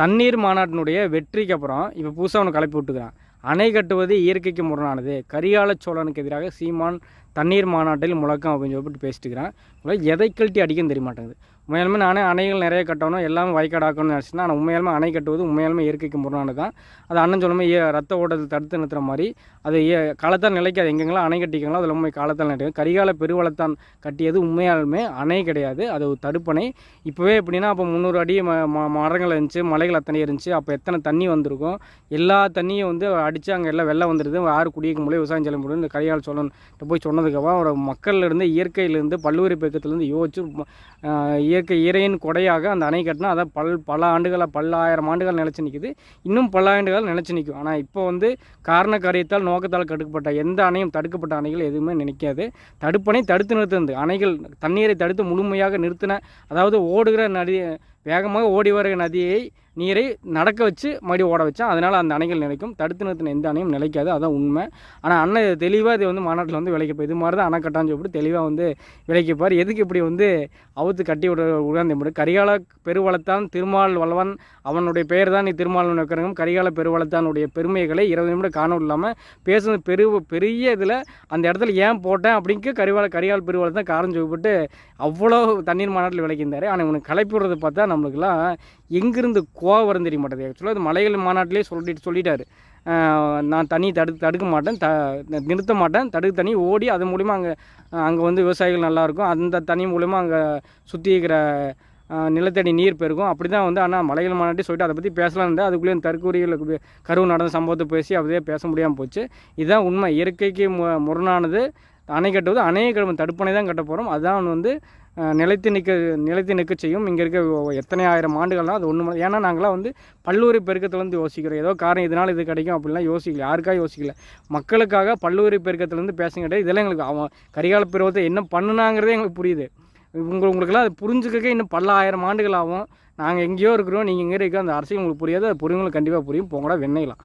தண்ணீர் மாநாட்டினுடைய வெற்றிக்கு அப்புறம் இப்போ புதுசாக ஒன்று கலப்பி விட்டுக்கிறான். அணை கட்டுவது இயற்கைக்கு முரணானது. கரிகால சோழனுக்கு எதிராக சீமான் தண்ணீர் மாநாட்டில் முழக்கம் அப்படின்னு சொல்லிட்டு பேசிட்டு இருக்கிறான். எதை கழட்டி அடிக்கன்னு தெரிய மாட்டேங்குது. உண்மையாலுமே நானே அணைகள் நிறைய கட்டணும் எல்லாமே வயக்காடாக்கணும்னு நினச்சினா ஆனால் உண்மையாலுமே அணை கட்டுவது உண்மையாலுமே இயற்கைக்கு முரணானது தான். அது அண்ணன் சொல்லுமே ஏ ரத்த ஓட்டத்தை தடுத்து நிறுத்துற மாதிரி அது ஏ காலத்தால் நிலைக்காது. எங்கெங்கெல்லாம் அணை கட்டிக்கலாம் அதில் உண்மை காலத்தால் நிலைக்காது. கரிகால பெருவளத்தான் கட்டியது உண்மையாலுமே அணை கிடையாது. அது ஒரு தடுப்பணை. இப்போவே எப்படின்னா அப்போ முந்நூறு அடி ம ம- மரங்கள் இருந்துச்சு மலைகள் அத்தனை இருந்துச்சு. அப்போ எத்தனை தண்ணி வந்திருக்கும்? எல்லா தண்ணியும் வந்து அடித்து அங்கே எல்லாம் வெள்ளம் வந்துடுது யார் குடியிருக்க முடியும் விவசாயம் செல்ல முடியும் இந்த கரிகால சொல்லணும். போய் சொன்னதுக்கப்புறம் அவரோட மக்கள்லேருந்து இயற்கையிலேருந்து பல்லுயிர் பெருக்கத்துலேருந்து யோசிச்சு இயற்கை இறையின் கொடையாக அந்த அணை கட்டினா அதை பல் பல ஆண்டுகளாக பல்லாயிரம் ஆண்டுகள் நிலச்சி நிற்குது இன்னும் பல ஆண்டுகள் நிலச்சி நிற்கும் ஆனால் இப்போ வந்து காரண காரியத்தால் நோக்கத்தால் கடுக்கப்பட்ட எந்த அணையும் தடுக்கப்பட்ட அணைகள் எதுவுமே நினைக்காது. தடுப்பணை தடுத்து நிறுத்துனது அணைகள் தண்ணீரை தடுத்து முழுமையாக நிறுத்தின அதாவது ஓடுகிற நதி வேகமாக ஓடி வருகிற நதியை நீரை நடக்க வச்சு மறுபடி ஓட வச்சா அதனால் அந்த அணைகள் நிலைக்கும். தடுத்து நிறுத்தின எந்த அணையும் நிலைக்காது அதான் உண்மை. ஆனால் அண்ணன் இது தெளிவாக இது வந்து மாநாட்டில் வந்து விலைக்கு இது மாதிரி தான் அணை கட்டான்னு சொல்லிட்டு தெளிவாக வந்து விளைக்கப்பார் எதுக்கு இப்படி வந்து அவுத்து கட்டி விட உட்காந்து முடியும்? கரிகால பெருவளத்தான் திருமால் வளவன் அவனுடைய பெயர் தான் நீ திருமால் வைக்கிறங்க கரிகால பெருவளத்தானுடைய பெருமைகளை இருபது நிமிடம் காண இல்லாமல் பேசுனது பெரு பெரிய இதில் அந்த இடத்துல ஏன் போட்டேன் அப்படிங்க கரிவால கரிகால் பெருவளத்தான் காரணம் சொல்லிவிட்டு அவ்வளோ தண்ணீர் மாநாட்டில் விளக்கியிருந்தார். ஆனால் இவனுக்கு கலைப்பு விடுறதை பார்த்தா நம்மளுக்குலாம் எங்கேருந்து கோவம் வரும் தெரிய மாட்டேது ஆக்சுவலாக அது மலைகள் மாநாட்டிலே சொல்லிட்டு சொல்லிட்டாரு. நான் தண்ணி தடு தடுக்க மாட்டேன் த நிறுத்த மாட்டேன் தடுக்க தண்ணி ஓடி அது மூலிமா அங்கே அங்கே வந்து விவசாயிகள் நல்லாயிருக்கும் அந்த தண்ணி மூலிமா அங்கே சுற்றி இருக்கிற நிலத்தடி நீர் பெருகும். அப்படி தான் வந்து ஆனால் மலைகள் மாநாட்டி சொல்லிட்டு அதை பற்றி பேசலாம்னு இருந்தால் அதுக்குள்ளேயும் கருவு நடந்த சம்பவத்தை பேசி அப்படியே பேச முடியாமல் போச்சு. இதுதான் உண்மை. இயற்கைக்கு மு முரணானது அணை கட்டுவது அணையை கட்டும் தடுப்பணை தான் கட்ட போகிறோம் அதுதான் வந்து நிலைத்து நிற்க நிலைத்து நிற்க செய்யும். இங்கே இருக்க எத்தனை ஆயிரம் ஆண்டுகள்லாம் அது ஒன்று ஏன்னா நாங்களாம் வந்து பல்லுயிரி பெருக்கத்துலேருந்து யோசிக்கிறோம். ஏதோ காரணம் இதனால் இது கிடைக்கும் அப்படிலாம் யோசிக்கல. யாருக்காக யோசிக்கல? மக்களுக்காக பல்லுயிரி பெருக்கத்துலேருந்து பேசுங்கிட்ட இதெல்லாம் எங்களுக்கு அவன் கரிகால பருவத்தை என்ன பண்ணுனாங்கிறதே எங்களுக்கு புரியுது. உங்க உங்களுக்கெல்லாம் அது புரிஞ்சுக்கவே இன்னும் பல ஆயிரம் ஆண்டுகள் ஆகும். நாங்கள் எங்கேயோ இருக்கிறோம். நீங்கள் எங்கே இருக்கோ அந்த அரசியல் உங்களுக்கு புரியாது. அது புரியுங்களுக்கு கண்டிப்பாக புரியும். போங்கடா வெண்ணெயிலாம்